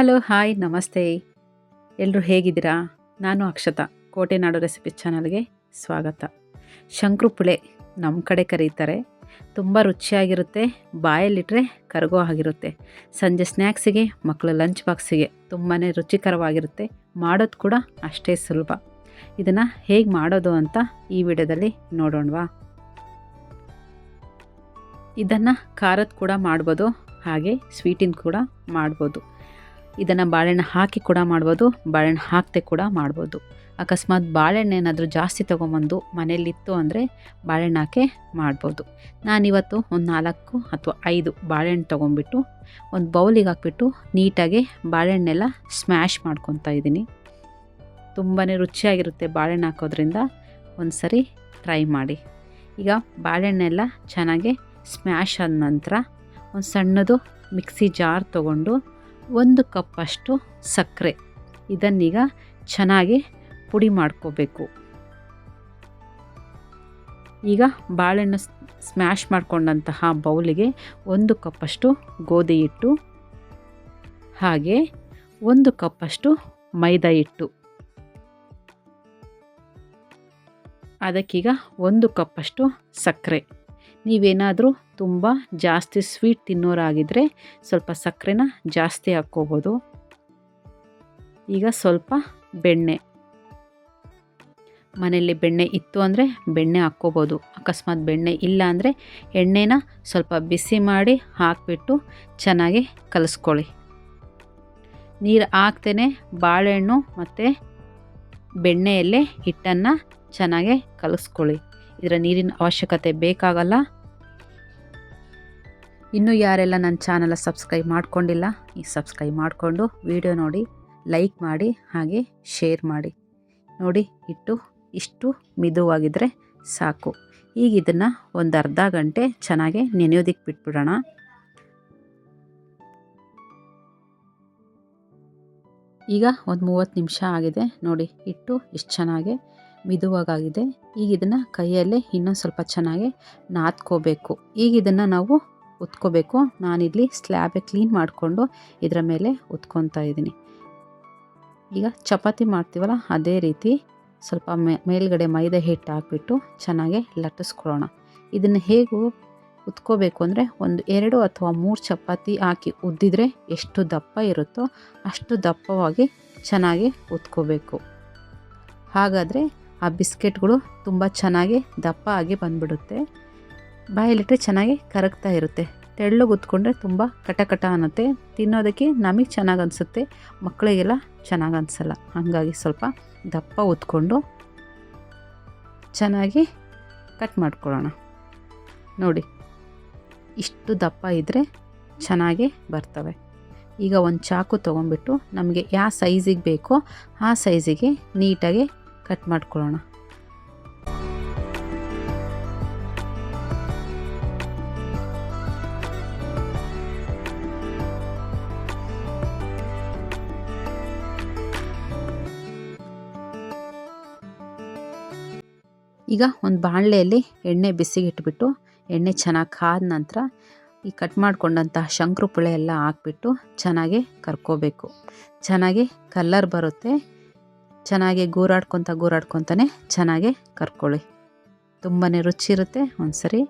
Hello, hi, ನಮಸ್ತೆ. ಎಲ್ಲರೂ ಹೇಗಿದ್ದೀರಾ? ನಾನು ಅಕ್ಷತಾ, ಕೋಟೆನಾಡು ರೆಸಿಪಿ ಚಾನಲ್ಗೆ ಸ್ವಾಗತ. ಶಂಕ್ರುಪುಳೆ ನಮ್ಮ ಕಡೆ ಕರೀತಾರೆ. ತುಂಬ ರುಚಿಯಾಗಿರುತ್ತೆ ಬಾಯಲ್ಲಿಟ್ಟರೆ ಕರಗೋ ಆಗಿರುತ್ತೆ ಸಂಜೆ ಸ್ನ್ಯಾಕ್ಸಿಗೆ ಮಕ್ಕಳು ಲಂಚ್ ಬಾಕ್ಸಿಗೆ ತುಂಬಾ ರುಚಿಕರವಾಗಿರುತ್ತೆ. ಮಾಡೋದು ಕೂಡ ಅಷ್ಟೇ ಸುಲಭ. ಇದನ್ನು ಹೇಗೆ ಮಾಡೋದು ಅಂತ ಈ ವಿಡಿಯೋದಲ್ಲಿ ನೋಡೋಣವಾ? ಇದನ್ನು ಖಾರದ ಕೂಡ ಮಾಡ್ಬೋದು, ಹಾಗೆ ಸ್ವೀಟಿನ ಕೂಡ ಮಾಡ್ಬೋದು. ಇದನ್ನು ಬಾಳೆಹಣ್ಣು ಹಾಕಿ ಕೂಡ ಮಾಡ್ಬೋದು, ಬಾಳೆಹಣ್ಣು ಹಾಕದೆ ಕೂಡ ಮಾಡ್ಬೋದು. ಅಕಸ್ಮಾತ್ ಬಾಳೆಹಣ್ಣು ಏನಾದರೂ ಜಾಸ್ತಿ ತೊಗೊಂಬಂದು ಮನೇಲಿತ್ತು ಅಂದರೆ ಬಾಳೆಹಣ್ಣು ಹಾಕಿ ಮಾಡ್ಬೋದು. ನಾನಿವತ್ತು ಒಂದು ನಾಲ್ಕು ಅಥವಾ ಐದು ಬಾಳೆಹಣ್ಣು ತೊಗೊಂಬಿಟ್ಟು, ಒಂದು ಬೌಲಿಗೆ ಹಾಕ್ಬಿಟ್ಟು ನೀಟಾಗಿ ಬಾಳೆಹಣ್ಣೆಲ್ಲ ಸ್ಮ್ಯಾಶ್ ಮಾಡ್ಕೊತಾ ಇದ್ದೀನಿ. ತುಂಬಾ ರುಚಿಯಾಗಿರುತ್ತೆ ಬಾಳೆಹಣ್ಣು ಹಾಕೋದ್ರಿಂದ. ಒಂದು ಸರಿ ಟ್ರೈ ಮಾಡಿ. ಈಗ ಬಾಳೆಹಣ್ಣೆಲ್ಲ ಚೆನ್ನಾಗಿ ಸ್ಮ್ಯಾಶ್ ಆದ ನಂತರ ಒಂದು ಸಣ್ಣದು ಮಿಕ್ಸಿ ಜಾರ್ ತೊಗೊಂಡು ಒಂದು ಕಪ್ಪಷ್ಟು ಸಕ್ಕರೆ. ಇದನ್ನೀಗ ಚೆನ್ನಾಗಿ ಪುಡಿ ಮಾಡ್ಕೋಬೇಕು. ಈಗ ಬಾಳೆಹಣ್ಣು ಸ್ಮ್ಯಾಶ್ ಮಾಡಿಕೊಂಡಂತಹ ಬೌಲಿಗೆ ಒಂದು ಕಪ್ಪಷ್ಟು ಗೋಧಿ ಹಿಟ್ಟು, ಹಾಗೆ ಒಂದು ಕಪ್ಪಷ್ಟು ಮೈದಾ ಹಿಟ್ಟು. ಅದಕ್ಕೀಗ ಒಂದು ಕಪ್ಪಷ್ಟು ಸಕ್ಕರೆ. ನೀವೇನಾದರೂ ತುಂಬ ಜಾಸ್ತಿ ಸ್ವೀಟ್ ತಿನ್ನೋರಾಗಿದ್ದರೆ ಸ್ವಲ್ಪ ಸಕ್ಕರೆನ ಜಾಸ್ತಿ ಹಾಕ್ಕೋಬೋದು. ಈಗ ಸ್ವಲ್ಪ ಬೆಣ್ಣೆ. ಮನೆಯಲ್ಲಿ ಬೆಣ್ಣೆ ಇತ್ತು ಅಂದರೆ ಬೆಣ್ಣೆ ಹಾಕ್ಕೋಬೋದು. ಅಕಸ್ಮಾತ್ ಬೆಣ್ಣೆ ಇಲ್ಲ ಅಂದರೆ ಎಣ್ಣೆನ ಸ್ವಲ್ಪ ಬಿಸಿ ಮಾಡಿ ಹಾಕಿಬಿಟ್ಟು ಚೆನ್ನಾಗಿ ಕಲಿಸ್ಕೊಳ್ಳಿ. ನೀರು ಹಾಕ್ತೇನೆ ಬಾಳೆಹಣ್ಣು ಮತ್ತು ಬೆಣ್ಣೆಯಲ್ಲೇ ಹಿಟ್ಟನ್ನು ಚೆನ್ನಾಗೆ ಕಲಿಸ್ಕೊಳ್ಳಿ. ಇದರ ನೀರಿನ ಅವಶ್ಯಕತೆ ಬೇಕಾಗಲ್ಲ. ಇನ್ನೂ ಯಾರೆಲ್ಲ ನನ್ನ ಚಾನಲ್ ಸಬ್ಸ್ಕ್ರೈಬ್ ಮಾಡಿಕೊಂಡಿಲ್ಲ, ಈ ಸಬ್ಸ್ಕ್ರೈಬ್ ಮಾಡಿಕೊಂಡು ವಿಡಿಯೋ ನೋಡಿ, ಲೈಕ್ ಮಾಡಿ, ಹಾಗೆ ಶೇರ್ ಮಾಡಿ. ನೋಡಿ, ಇಟ್ಟು ಇಷ್ಟು ಮಿದುವಾಗಿದ್ದರೆ ಸಾಕು. ಈಗ ಇದನ್ನು ಒಂದು ಅರ್ಧ ಗಂಟೆ ಚೆನ್ನಾಗಿ ನೆನೆಯೋದಕ್ಕೆ ಬಿಟ್ಬಿಡೋಣ. ಈಗ ಒಂದು ಮೂವತ್ತು ನಿಮಿಷ ಆಗಿದೆ. ನೋಡಿ, ಇಟ್ಟು ಇಷ್ಟು ಚೆನ್ನಾಗಿ ಮಿದುವಾಗಿದೆ ಈಗ ಇದನ್ನು ಕೈಯಲ್ಲೇ ಇನ್ನೊಂದು ಸ್ವಲ್ಪ ಚೆನ್ನಾಗಿ ನಾದ್ಕೋಬೇಕು. ಈಗ ಇದನ್ನು ನಾವು ಉತ್ಕೋಬೇಕು. ನಾನಿಲ್ಲಿ ಸ್ಲ್ಯಾಬೇ ಕ್ಲೀನ್ ಮಾಡಿಕೊಂಡು ಇದರ ಮೇಲೆ ಉತ್ಕೊತಾ ಇದ್ದೀನಿ. ಈಗ ಚಪಾತಿ ಮಾಡ್ತೀವಲ್ಲ, ಅದೇ ರೀತಿ ಸ್ವಲ್ಪ ಮೇಲ್ಗಡೆ ಮೈದಾ ಹಿಟ್ಟು ಹಾಕ್ಬಿಟ್ಟು ಚೆನ್ನಾಗಿ ಲಟ್ಟಿಸ್ಕೊಳ್ಳೋಣ. ಇದನ್ನು ಹೇಗೂ ಉತ್ಕೋಬೇಕು ಅಂದರೆ ಒಂದು ಎರಡು ಅಥವಾ ಮೂರು ಚಪಾತಿ ಹಾಕಿ ಉದ್ದಿದ್ರೆ ಎಷ್ಟು ದಪ್ಪ ಇರುತ್ತೋ ಅಷ್ಟು ದಪ್ಪವಾಗಿ ಚೆನ್ನಾಗಿ ಉತ್ಕೋಬೇಕು. ಹಾಗಾದರೆ ಆ ಬಿಸ್ಕೆಟ್ಗಳು ತುಂಬ ಚೆನ್ನಾಗಿ ದಪ್ಪ ಆಗಿ ಬಂದುಬಿಡುತ್ತೆ. ಬಾಯಲ್ಲಿಟ್ಟರೆ ಚೆನ್ನಾಗಿ ಕರಗ್ತಾ ಇರುತ್ತೆ. ತೆಳ್ಳಗೆ ಉತ್ಕೊಂಡ್ರೆ ತುಂಬ ಕಟ ಕಟ ಅನ್ನುತ್ತೆ. ತಿನ್ನೋದಕ್ಕೆ ನಮಗೆ ಚೆನ್ನಾಗಿ ಅನಿಸುತ್ತೆ. ಮಕ್ಕಳಿಗೆಲ್ಲ ಚೆನ್ನಾಗಿ ಅನಿಸಲ್ಲ. ಹಾಗಾಗಿ ಸ್ವಲ್ಪ ದಪ್ಪ ಉತ್ಕೊಂಡು ಚೆನ್ನಾಗಿ ಕಟ್ ಮಾಡ್ಕೊಳ್ಳೋಣ. ನೋಡಿ, ಇಷ್ಟು ದಪ್ಪ ಇದ್ದರೆ ಚೆನ್ನಾಗಿ ಬರ್ತವೆ. ಈಗ ಒಂದು ಚಾಕು ತೊಗೊಂಬಿಟ್ಟು ನಮಗೆ ಯಾವ ಸೈಜಿಗೆ ಬೇಕೋ ಆ ಸೈಜಿಗೆ ನೀಟಾಗಿ ಕಟ್ ಮಾಡ್ಕೊಳ್ಳೋಣ. ಈಗ ಒಂದು ಬಾಣಲೆಯಲ್ಲಿ ಎಣ್ಣೆ ಬಿಸಿಗೆ ಇಟ್ಬಿಟ್ಟು, ಎಣ್ಣೆ ಚೆನ್ನಾಗಿ ಕಾದ ನಂತರ ಈ ಕಟ್ ಮಾಡ್ಕೊಂಡಂತಹ ಶಂಕರುಪುಳೆ ಎಲ್ಲ ಹಾಕ್ಬಿಟ್ಟು ಚೆನ್ನಾಗಿ ಕರ್ಕೋಬೇಕು. ಚೆನ್ನಾಗಿ ಕಲ್ಲರ್ ಬರುತ್ತೆ. ಚೆನ್ನಾಗಿ ಗೂರಾಡ್ಕೊತ ಗೂರಾಡ್ಕೊತಾನೆ ಚೆನ್ನಾಗಿ ಕರ್ಕೊಳ್ಳಿ. ತುಂಬಾ ರುಚಿ ಇರುತ್ತೆ ಒಂದು ಸರಿ